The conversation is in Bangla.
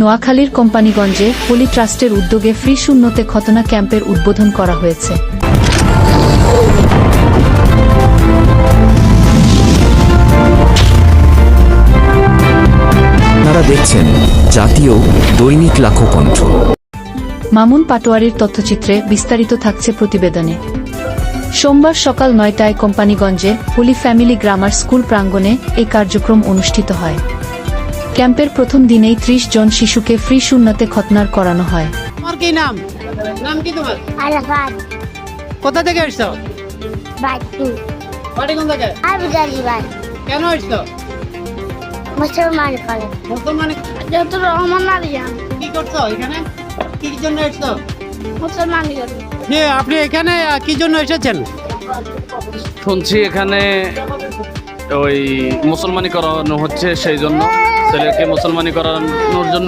নোয়াখালীর কোম্পানিগঞ্জে পলি ট্রাস্টের উদ্যোগে ফ্রি শূন্যতে খতনা ক্যাম্পের উদ্বোধন করা হয়েছে। আপনারা দেখছেন জাতীয় দৈনিক লাখো কণ্ঠ মামুন পাটোয়ারির তথ্যচিত্রে বিস্তারিত থাকছে প্রতিবেদনে। সোমবার সকাল নয়টায় কোম্পানিগঞ্জে হোলি ফ্যামিলি গ্রামার স্কুল প্রাঙ্গণে এই কার্যক্রম অনুষ্ঠিত হয়। ক্যাম্পের প্রথম দিনেই ত্রিশ জন শিশুকে ফ্রি শূন্যতে খতনার করানো হয়। তোমার কি নাম? নাম কি তোমার? আরাফাত। কোথা থেকে এসছো বাট্টু বাড়ি কোন থেকে আবুদালি ভাই কেন এসছো মুসলমান করে মুসলমানে যত রহমান আলিয়ান কি করছ এখানে? কি জন্য এসছো মুসলমান আপনি এখানে কি জন্য এসেছেন? শুনছি এখানে ওই মুসলমানি করানো হচ্ছে সেই জন্য। ছেলেকে মুসলমানি করানোর জন্য